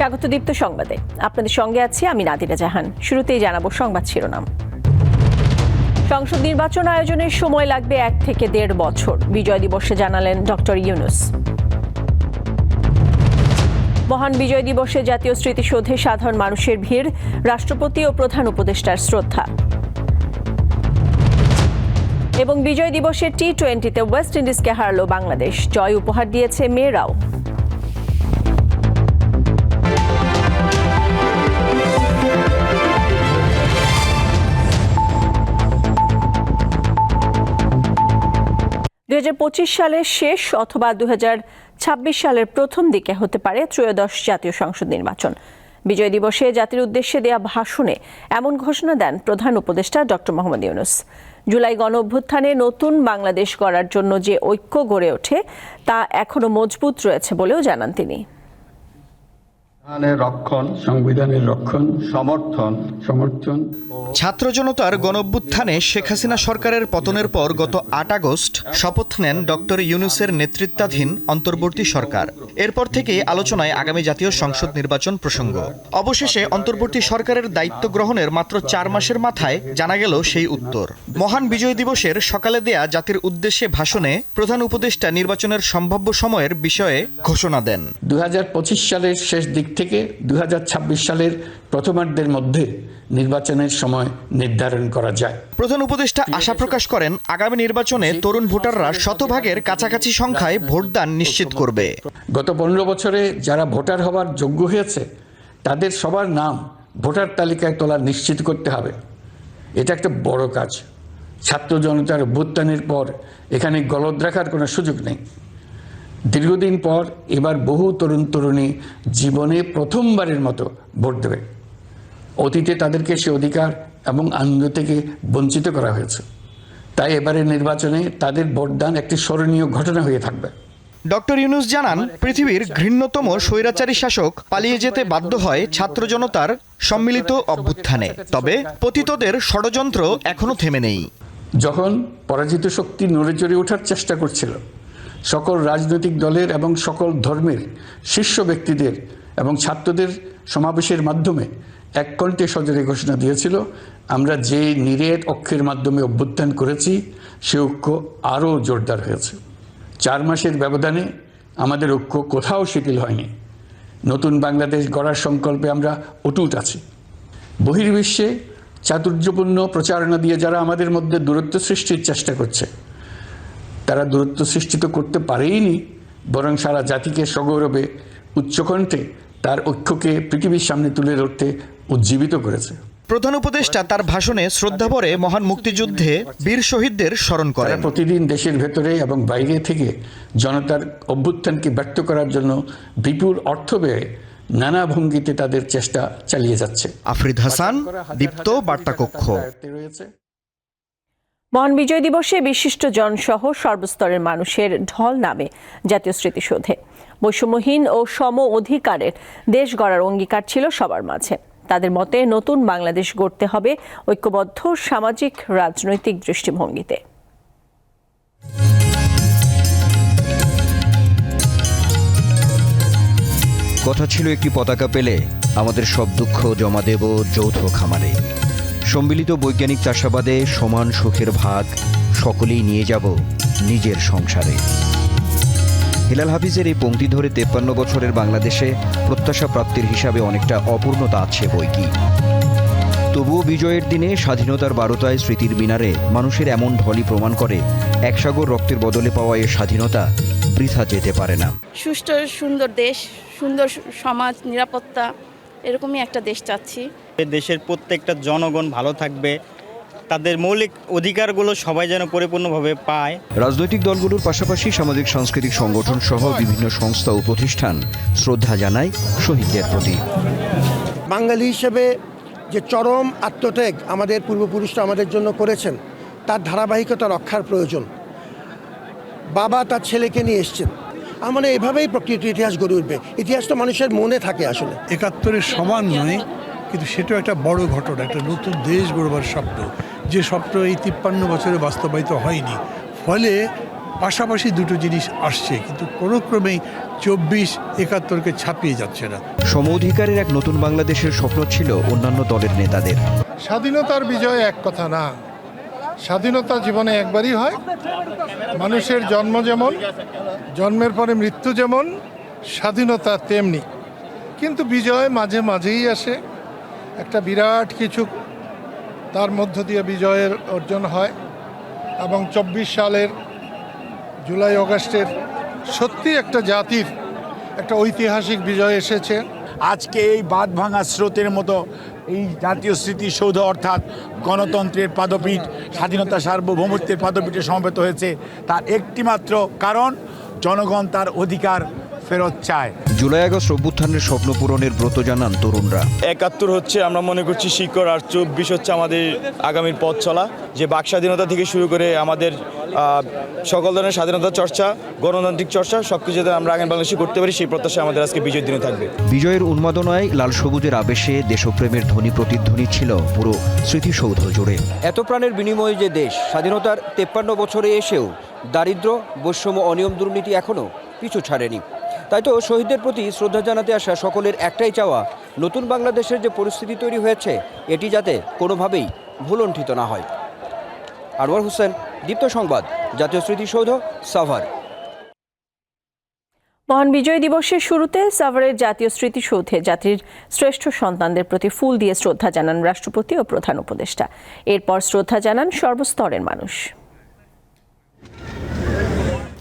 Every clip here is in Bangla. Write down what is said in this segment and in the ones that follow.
স্বাগত দীপ্ত সংবাদে। আপনাদের সঙ্গে আছি আমি নাদিরা জাহান। শুরুতেই জানাব সংবাদ শিরোনাম। সংসদ নির্বাচন আয়োজনের সময় লাগবে এক থেকে দেড় বছর, বিজয় দিবসে জানালেন ডক্টর ইউনুস। মহান বিজয় দিবসে জাতীয় স্মৃতিসৌধে সাধারণ মানুষের ভিড়, রাষ্ট্রপতি ও প্রধান উপদেষ্টার শ্রদ্ধা। এবং বিজয় দিবসে টি টোয়েন্টিতে ওয়েস্ট ইন্ডিজকে হারালো বাংলাদেশ। জয় উপহার দিয়েছে মেয়েরাও। সালের শেষ অথবা দুই হাজার ছাব্বিশ সালের প্রথম দিকে হতে পারে ত্রয়োদশ জাতীয় সংসদ নির্বাচন। বিজয় দিবসে জাতির উদ্দেশ্যে দেয়া ভাষণে এমন ঘোষণা দেন প্রধান উপদেষ্টা ডক্টর মোহাম্মদ ইউনুস। জুলাই গণ অভ্যুত্থানে নতুন বাংলাদেশ গড়ার জন্য যে ঐক্য গড়ে ওঠে, তা এখনও মজবুত রয়েছে বলেও জানান তিনি। রক্ষণ সংবিধানের রক্ষণ সমর্থন সমর্থন ছাত্র জনতার গণঅভ্যুত্থানে শেখ হাসিনা সরকারের পতনের পর গত আট আগস্ট শপথ নেন ডক্টর ইউনুসের নেতৃত্বাধীন অন্তর্বর্তী সরকার। এরপর থেকে আলোচনায় আগামী জাতীয় সংসদ নির্বাচন প্রসঙ্গ। অবশেষে অন্তর্বর্তী সরকারের দায়িত্ব গ্রহণের মাত্র চার মাসের মাথায় জানা গেল সেই উত্তর। মহান বিজয় দিবসের সকালে দেয়া জাতির উদ্দেশ্যে ভাষণে প্রধান উপদেষ্টা নির্বাচনের সম্ভাব্য সময়ের বিষয়ে ঘোষণা দেন। দু হাজার পঁচিশ সালের শেষ দিক থেকে দু হাজার ছাব্বিশ সালের প্রথমার্ধের মধ্যে নির্বাচনের সময় নির্ধারণ করা যায়। প্রধান উপদেষ্টা আশা প্রকাশ করেন আগামী নির্বাচনে তরুণ ভোটাররা শতভাগের কাছাকাছি সংখ্যায় ভোটদান নিশ্চিত করবে। গত পনেরো বছরে যারা ভোটার হওয়ার যোগ্য হয়েছে তাদের সবার নাম ভোটার তালিকায় তোলা নিশ্চিত করতে হবে। এটা একটা বড় কাজ। ছাত্র জনতার অভ্যুত্থানের পর এখানে গলদ রাখার কোনো সুযোগ নেই। দীর্ঘদিন পর এবার বহু তরুণ তরুণী জীবনে প্রথমবারের মতো ভোট দেবে। অতীতে তাদেরকে সে অধিকার এবং আনন্দ থেকে বঞ্চিত করা হয়েছে। তাই এবারের নির্বাচনে তাদের ভোটদান একটি স্মরণীয় ঘটনা হয়ে থাকবে। ডক্টর ইউনুস জানান পৃথিবীর ঘৃণ্যতম স্বৈরাচারী শাসক পালিয়ে যেতে বাধ্য হয় ছাত্র জনতার সম্মিলিত অভ্যুত্থানে। তবে পতিতদের ষড়যন্ত্র এখনও থেমে নেই। যখন পরাজিত শক্তি নড়ে চড়ে ওঠার চেষ্টা করছিল সকল রাজনৈতিক দলের এবং সকল ধর্মের শীর্ষ ব্যক্তিদের এবং ছাত্রদের সমাবেশের মাধ্যমে এক কণ্ঠে সজরে ঘোষণা দিয়েছিল, আমরা যে নিরেট অক্ষের মাধ্যমে অভ্যুত্থান করেছি, সে ঐক্য আরও জোরদার হয়েছে। চার মাসের ব্যবধানে আমাদের ঐক্য কোথাও শিথিল হয়নি। নতুন বাংলাদেশ গড়ার সংকল্পে আমরা অটুট আছি। বহির্বিশ্বে চাতুর্যপূর্ণ প্রচারণা দিয়ে যারা আমাদের মধ্যে দূরত্ব সৃষ্টির চেষ্টা করছে তারা দূরত্ব সৃষ্টি তো করতে পারেইনি বরং সারা জাতিকে সগৌরবে উচ্চকণ্ঠে তার ঐক্যকে পৃথিবীর সামনে তুলে ধরতে উজ্জীবিত করেছে। প্রধান উপদেষ্টা তার ভাষণে শ্রদ্ধাভরে মহান মুক্তিযুদ্ধে বীর শহীদদের স্মরণ করেন। প্রতিদিন দেশের ভেতরে এবং বাইরে থেকে জনতার অভ্যুত্থানকে ব্যক্ত করার জন্য বিপুল অর্থ ব্যয়ে নানা ভঙ্গিতে তাদের চেষ্টা চালিয়ে যাচ্ছে। আফরিদ হাসান দীপ্ত বার্তা কক্ষ রয়েছে। মহান বিজয় দিবসে বিশিষ্ট জনসহ সর্বস্তরের মানুষের ঢল নামে জাতীয় স্মৃতিসৌধে। বৈষম্যহীন ও সম অধিকারের দেশ গড়ার অঙ্গীকার ছিল সবার মাঝে। তাদের মতে নতুন বাংলাদেশ গড়তে হবে ঐক্যবদ্ধ সামাজিক রাজনৈতিক দৃষ্টিভঙ্গিতে। কথা ছিল একটি পতাকা পেলে আমাদের সব দুঃখ জমা দেব যৌথ খামারে। সম্মিলিত বৈজ্ঞানিক চাষাবাদে সমান সুখের ভাগ সকলেই নিয়ে যাব নিজের সংসারে। হিলাল হাফিজের এই পংক্তি ধরে তেপ্পান্ন বছরের বাংলাদেশে প্রত্যাশা প্রাপ্তির হিসাবে অনেকটা অপূর্ণতা আছে বই কি তবুও বিজয়ের দিনে স্বাধীনতার বারোতায় স্মৃতির মিনারে মানুষের এমন ঢলই প্রমাণ করে একসাগর রক্তের বদলে পাওয়া এ স্বাধীনতা বৃথা যেতে পারে না। সুষ্ঠু, সুন্দর দেশ, সুন্দর সমাজ, নিরাপত্তা এরকমই একটা দেশ চাচ্ছি। দেশের প্রত্যেকটা জনগণ ভালো থাকবে। তাদের মৌলিক অধিকারগুলো সবাই যেন পরিপূর্ণভাবে পায়। রাজনৈতিক দলগুলোর পাশাপাশি সামাজিক সাংস্কৃতিক সংগঠন সহ বিভিন্ন সংস্থা ও প্রতিষ্ঠান শ্রদ্ধা জানায় শহীদদের প্রতি। বাঙালি হিসেবে যে চরম আত্মত্যাগ আমাদের পূর্বপুরুষরা আমাদের জন্য করেছেন তার ধারাবাহিকতা রক্ষার প্রয়োজন। বাবা তার ছেলেকে নিয়ে এসছেন। মনে এভাবেই প্রকৃত ইতিহাস গড়ে উঠবে। ইতিহাস তো মানুষের মনে থাকে আসলে। একাত্তরের সমান নয় কিন্তু সেটাও একটা বড় ঘটনা একটা নতুন দেশ গড়বার স্বপ্ন। যে স্বপ্ন এই তিপ্পান্ন বছরে বাস্তবায়িত হয়নি। ফলে পাশাপাশি দুটো জিনিস আসছে কিন্তু কোনো ক্রমেই চব্বিশ একাত্তরকে ছাপিয়ে যাচ্ছে না। সম অধিকারের এক নতুন বাংলাদেশের স্বপ্ন ছিল অন্যান্য দলের নেতাদের। স্বাধীনতার বিজয় এক কথা না। স্বাধীনতা জীবনে একবারই হয়। মানুষের জন্ম যেমন, জন্মের পরে মৃত্যু যেমন, স্বাধীনতা তেমনি। কিন্তু বিজয় মাঝে মাঝেই আসে। একটা বিরাট কিছু তার মধ্য দিয়ে বিজয়ের অর্জন হয় এবং চব্বিশ সালের জুলাই অগাস্টের সত্যি একটা জাতির একটা ঐতিহাসিক বিজয় এসেছে। আজকে এই বাঁধ ভাঙা স্রোতের মতো এই জাতীয় স্মৃতিসৌধ অর্থাৎ গণতন্ত্রের পাদপীঠ স্বাধীনতা সার্বভৌমত্বের পাদপীঠে সমবেত হয়েছে তার একটিমাত্র কারণ জনগণ তার অধিকার ফেরত চায়। জুলাই আগস্ট অভ্যুত্থানের স্বপ্ন পূরণের ব্রত জানান তরুণরা। একাত্তর হচ্ছে আমরা মনে করছি শিকড় আর চব্বিশ হচ্ছে আমাদের আগামীর পথ চলা যে বাক স্বাধীনতা থেকে শুরু করে আমাদের সকল ধরনের স্বাধীনতা চর্চা গণতান্ত্রিক চর্চা সব কিছু যাতে আমরা আগামী বাংলাদেশে করতে পারি সেই প্রত্যাশা আমাদের আজকে বিজয় দিনে থাকবে। বিজয়ের উন্মাদনায় লাল সবুজের আবেশে দেশপ্রেমের ধ্বনি প্রতিধ্বনি ছিল পুরো স্মৃতিসৌধ জুড়ে। এত প্রাণের বিনিময়ে যে দেশ স্বাধীনতার তেপ্পান্ন বছরে এসেও দারিদ্র বৈষম্য অনিয়ম দুর্নীতি এখনও পিছু ছাড়েনি। তাই তো শহীদদের প্রতি শ্রদ্ধা জানাতে আসা সকলের একটাই চাওয়া নতুন বাংলাদেশের যে পরিস্থিতি তৈরি হয়েছে এটি যাতে কোনোভাবেই ভুলণ্ঠিত না হয়। আনোয়ার হোসেন দীপ্ত সংবাদ জাতীয় স্মৃতিসৌধ সাভার। মহান বিজয় দিবসের শুরুতে সাভারের জাতীয় স্মৃতিসৌধে জাতির শ্রেষ্ঠ সন্তানদের প্রতি ফুল দিয়ে শ্রদ্ধা জানান রাষ্ট্রপতি ও প্রধান উপদেষ্টা। এরপর শ্রদ্ধা জানান সর্বস্তরের মানুষ।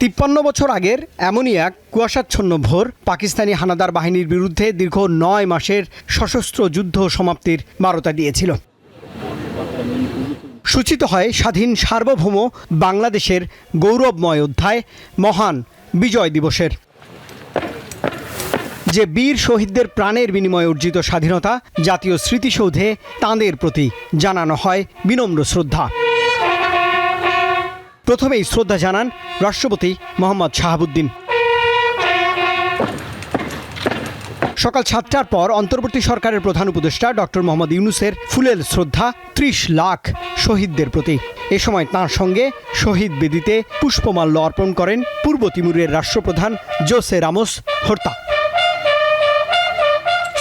তিপ্পান্ন বছর আগের এমনই এক কুয়াশাচ্ছন্ন ভোর পাকিস্তানি হানাদার বাহিনীর বিরুদ্ধে দীর্ঘ নয় মাসের সশস্ত্র যুদ্ধ সমাপ্তির বারতা দিয়েছিল। সূচিত হয় স্বাধীন সার্বভৌম বাংলাদেশের গৌরবময় অধ্যায়, মহান বিজয় দিবসের। যে বীর শহীদদের প্রাণের বিনিময়ে অর্জিত স্বাধীনতা, জাতীয় স্মৃতিসৌধে তাঁদের প্রতি জানানো হয় বিনম্র শ্রদ্ধা। প্রথমেই শ্রদ্ধা জানান রাষ্ট্রপতি মোহাম্মদ শাহাবুদ্দিন। সকাল সাতটার পর অন্তর্বর্তী সরকারের প্রধান উপদেষ্টা ডক্টর মোহাম্মদ ইউনুসের ফুলেল শ্রদ্ধা ত্রিশ লাখ শহীদদের প্রতি। এ সময় তাঁর সঙ্গে শহীদ বেদিতে পুষ্পমাল্য অর্পণ করেন পূর্ব তিমুরের রাষ্ট্রপ্রধান জোসে রামোস হর্তা।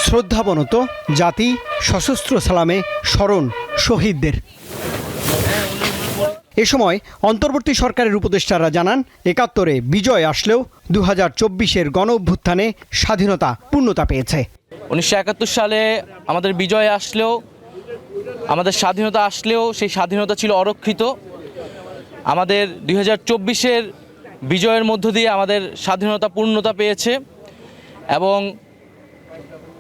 শ্রদ্ধাবনত জাতি সশস্ত্র সালামে স্মরণ শহীদদের। এ সময় অন্তর্বর্তী সরকারের উপদেষ্টারা জানান, একাত্তরে বিজয় আসলেও দু হাজার চব্বিশের গণ অভ্যুত্থানে স্বাধীনতা, পূর্ণতা পেয়েছে। উনিশশো একাত্তর সালে আমাদের বিজয় আসলেও, আমাদের স্বাধীনতা আসলেও সেই স্বাধীনতা ছিল অরক্ষিত। আমাদের দুই হাজার চব্বিশের বিজয়ের মধ্য দিয়ে আমাদের স্বাধীনতা, পূর্ণতা পেয়েছে এবং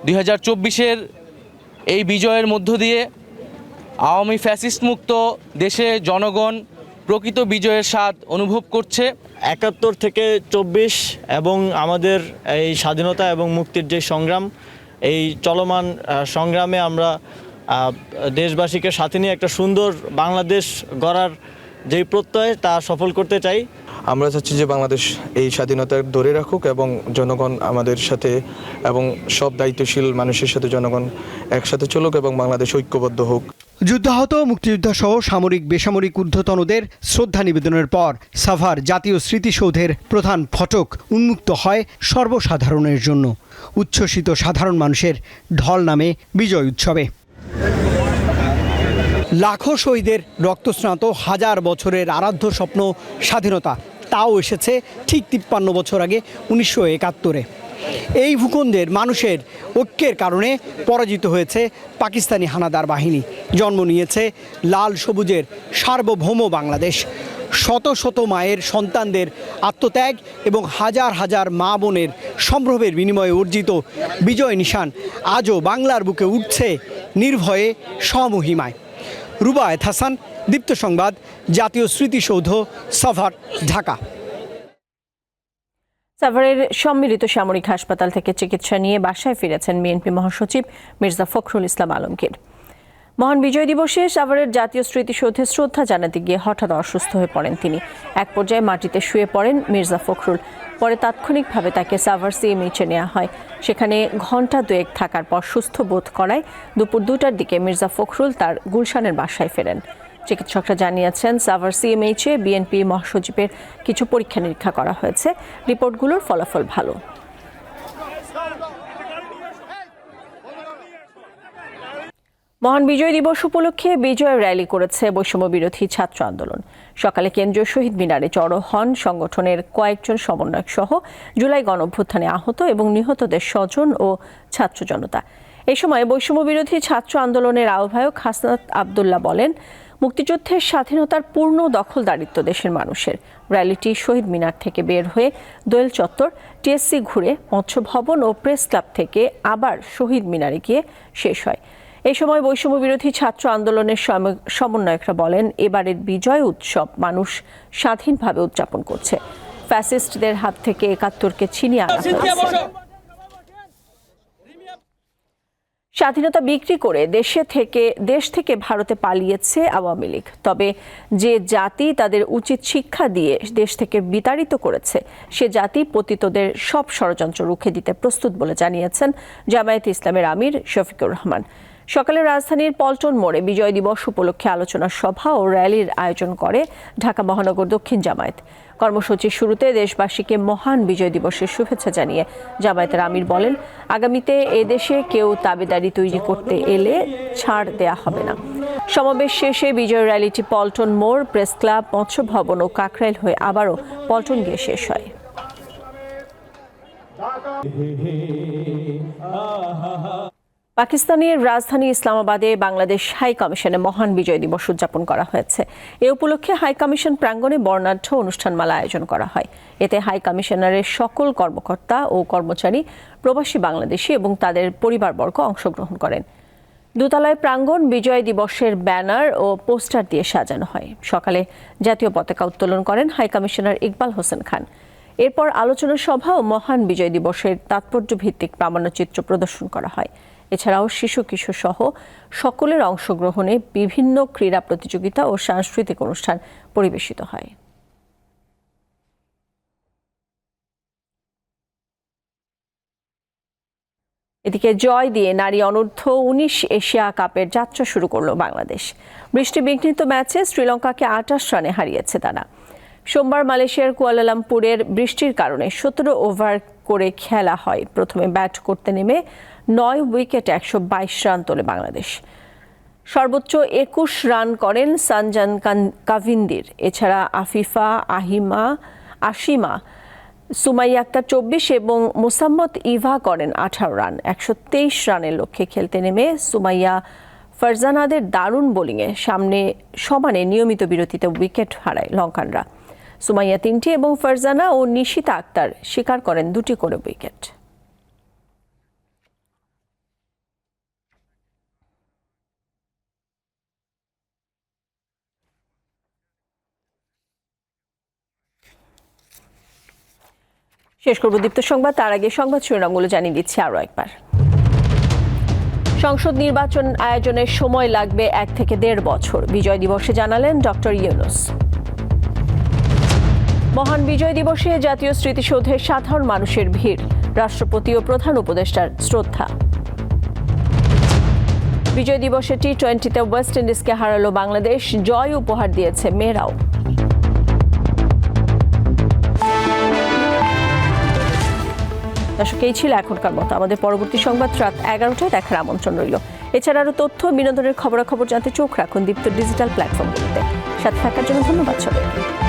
দুই হাজার চব্বিশের এই বিজয়ের মধ্য দিয়ে আওয়ামী ফ্যাসিস্ট মুক্ত দেশে জনগণ প্রকৃত বিজয়ের স্বাদ অনুভব করছে। একাত্তর থেকে চব্বিশ এবং আমাদের এই স্বাধীনতা এবং মুক্তির যে সংগ্রাম এই চলমান সংগ্রামে আমরা দেশবাসীকে সাথে নিয়ে একটা সুন্দর বাংলাদেশ গড়ার যেই প্রত্যয় তা সফল করতে চাই। আমরা চাচ্ছি যে বাংলাদেশ এই স্বাধীনতা ধরে রাখুক এবং জনগণ আমাদের সাথে এবং সব দায়িত্বশীল মানুষের সাথে জনগণ একসাথে চলুক এবং বাংলাদেশ ঐক্যবদ্ধ হোক। যুদ্ধাহত, মুক্তিযোদ্ধা সহ সামরিক, বেসামরিক ঊর্ধ্বতনদের শ্রদ্ধা নিবেদনের পর সাভার জাতীয় স্মৃতিসৌধের প্রধান ফটক উন্মুক্ত হয় সর্বসাধারণের জন্য। উচ্ছ্বসিত সাধারণ মানুষের ঢল নামে বিজয় উৎসবে। লাখো শহীদের রক্তস্নাত, হাজার বছরের আরাধ্য স্বপ্ন স্বাধীনতা। তাও এসেছে ঠিক তিপ্পান্ন বছর আগে, উনিশশো একাত্তরে। এই ভূখণ্ডের মানুষের ঐক্যের কারণে পরাজিত হয়েছে পাকিস্তানি হানাদার বাহিনী। জন্ম নিয়েছে লাল সবুজের সার্বভৌম বাংলাদেশ। শত শত মায়ের সন্তানদের আত্মত্যাগ এবং হাজার হাজার মা বোনের সম্ভ্রমের বিনিময়ে অর্জিত বিজয় নিশান আজও বাংলার বুকে উঠছে নির্ভয়ে স্বমহিমায়। রুবায়ত হাসান, দীপ্ত সংবাদ, জাতীয় স্মৃতিসৌধ সাভার ঢাকা। সাভারের সম্মিলিত সামরিক হাসপাতাল থেকে চিকিৎসা নিয়ে বাসায় ফিরেছেন বিএনপি মহাসচিব মির্জা ফখরুল ইসলাম আলমগীর। মহান বিজয় দিবসে সাভারের জাতীয় স্মৃতিসৌধে শ্রদ্ধা জানাতে গিয়ে হঠাৎ অসুস্থ হয়ে পড়েন তিনি। এক পর্যায়ে মাটিতে শুয়ে পড়েন মির্জা ফখরুল। পরে তাৎক্ষণিকভাবে তাকে সাভার সিএমএইচে নেওয়া হয়। সেখানে ঘণ্টা দুয়েক থাকার পর সুস্থ বোধ করায় দুপুর দুটার দিকে মির্জা ফখরুল তার গুলশানের বাসায় ফেরেন। চিকিৎসকরা জানিয়েছেন, সাভার সিএমএইচে বিএনপি মহাসচিবের কিছু পরীক্ষা নিরীক্ষা করা হয়েছে। রিপোর্টগুলোর ফলাফল ভালো। মহান বিজয় দিবস উপলক্ষে বিজয় র্যালি করেছে বৈষম্য বিরোধী ছাত্র আন্দোলন। সকালে কেন্দ্রীয় শহীদ মিনারে জড়ো হন সংগঠনের কয়েকজন সমন্বয়ক সহ জুলাই গণঅভ্যুত্থানে আহত এবং নিহতদের স্বজন ও ছাত্র জনতা। এ সময় বৈষম্য বিরোধী ছাত্র আন্দোলনের আহ্বায়ক হাসনাত আবদুল্লাহ বলেন মুক্তিযুদ্ধের স্বাধীনতার পূর্ণ দখলদারিত্ব দেশের মানুষের। র্যালিটি শহীদ মিনার থেকে বের হয়ে দোয়েল চত্বর টিএসসি ঘুরে মৎস্য ভবন ও প্রেস ক্লাব থেকে আবার শহীদ মিনারে গিয়ে শেষ হয়। এই সময় বৈষম্য বিরোধী ছাত্র আন্দোলনের সমন্বয়করা বলেন এবারের বিজয় উৎসব মানুষ স্বাধীনভাবে উদযাপন করছে। ফ্যাসিস্টদের হাত থেকে একাত্তরকে ছিনিয়ে আনা হয়েছে। স্বাধীনতা বিক্রি করে দেশে থেকে, দেশ থেকে ভারতে পালিয়েছে আওয়ামী লীগ। তবে যে জাতি তাদের উচিত শিক্ষা দিয়ে দেশ থেকে বিতাড়িত করেছে, সে জাতি পতিতদের সব ষড়যন্ত্র রুখে দিতে প্রস্তুত বলে জানিয়েছেন জামায়াত ইসলামের আমির শফিকুর রহমান। সকালে রাজধানীর পল্টন মোড়ে বিজয় দিবস উপলক্ষে আলোচনা সভা ও র্যালির আয়োজন করে ঢাকা মহানগর দক্ষিণ জামায়াত। কর্মসূচির শুরুতে দেশবাসীকে মহান বিজয় দিবসের শুভেচ্ছা জানিয়ে জামায়াতের আমির বলেন, আগামীতে এদেশে কেউ তাবেদারি তৈরি করতে এলে ছাড় দেয়া হবে না। সমাবেশ শেষে বিজয় র্যালিটি পল্টন মোড়, প্রেস ক্লাব, মৎস্য ভবন ও কাকরাইল হয়ে আবারও পল্টন গিয়ে শেষ হয়। পাকিস্তানের রাজধানী ইসলামাবাদে বাংলাদেশ হাই কমিশনে মহান বিজয় দিবস উদযাপন করা হয়েছে। এ উপলক্ষে হাই কমিশন প্রাঙ্গণে বর্ণাঢ্য অনুষ্ঠানমালা আয়োজন করা হয়। এতে হাই কমিশনারের সকল কর্মকর্তা ও কর্মচারী, প্রবাসী বাংলাদেশি এবং তাদের পরিবারবর্গ অংশগ্রহণ করেন। দোতলায় প্রাঙ্গণ বিজয় দিবসের ব্যানার ও পোস্টার দিয়ে সাজানো হয়। সকালে জাতীয় পতাকা উত্তোলন করেন হাই কমিশনার ইকবাল হোসেন খান। এরপর আলোচনা সভা ও মহান বিজয় দিবসের তাৎপর্য ভিত্তিক প্রামাণ্যচিত্র প্রদর্শন করা হয়। এছাড়াও শিশু কিশোর সহ সকলের অংশগ্রহণে বিভিন্ন ক্রীড়া প্রতিযোগিতা ও সাংস্কৃতিক অনুষ্ঠান পরিবেশিত হয়। এদিকে জয় দিয়ে নারী অনূর্ধ্ব উনিশ এশিয়া কাপের যাত্রা শুরু করল বাংলাদেশ। বৃষ্টি বিঘ্নিত ম্যাচে শ্রীলঙ্কাকে আটাশ রানে হারিয়েছে তারা। সোমবার মালয়েশিয়ার কুয়ালালামপুরের বৃষ্টির কারণে সতেরো ওভার করে খেলা হয়। প্রথমে ব্যাট করতে নেমে নয় উইকেটে একশো বাইশ রান তোলে বাংলাদেশ। সর্বোচ্চ একুশ রান করেন সানজান কাভিন্দির। এছাড়া আফিফা, আহিমা, আশিমা, সুমাইয়া আক্তার চব্বিশ এবং মুসাম্মত ইভা করেন আঠারো রান। একশো তেইশ রানের লক্ষ্যে খেলতে নেমে সুমাইয়া ফারজানাদের দারুণ বোলিংয়ে সামনে সমানে নিয়মিত বিরতিতে উইকেট হারায় লঙ্কানরা। সুমাইয়া তিনটি এবং ফারজানা ও নিশিতা আক্তার শিকার করেন দুটি করে উইকেট। শেষ করব দীপ্ত সংবাদ। তার আগে সংবাদ শিরোনামগুলো জানিয়ে দিচ্ছি আরও একবার। সংসদ নির্বাচন আয়োজনের সময় লাগবে এক থেকে দেড় বছর। বিজয় দিবসে জানালেন ডক্টর ইউনুস। মহান বিজয় দিবসে জাতীয় স্মৃতিসৌধে সাধারণ মানুষের ভিড়। রাষ্ট্রপতি ও প্রধান উপদেষ্টার শ্রদ্ধা। বিজয় দিবসে টি টোয়েন্টিতে ওয়েস্ট ইন্ডিজকে হারালো বাংলাদেশ। জয় উপহার দিয়েছে মেয়েরাও দর্শক, এই ছিল এখনকার মতো। আমাদের পরবর্তী সংবাদ রাত এগারোটায় দেখার আমন্ত্রণ রইল। এছাড়া আরও তথ্য, বিনোদনের খবরাখবর জানতে চোখ রাখুন দীপ্ত ডিজিটাল প্ল্যাটফর্মগুলিতে। সাথে থাকার জন্য ধন্যবাদ সবাইকে।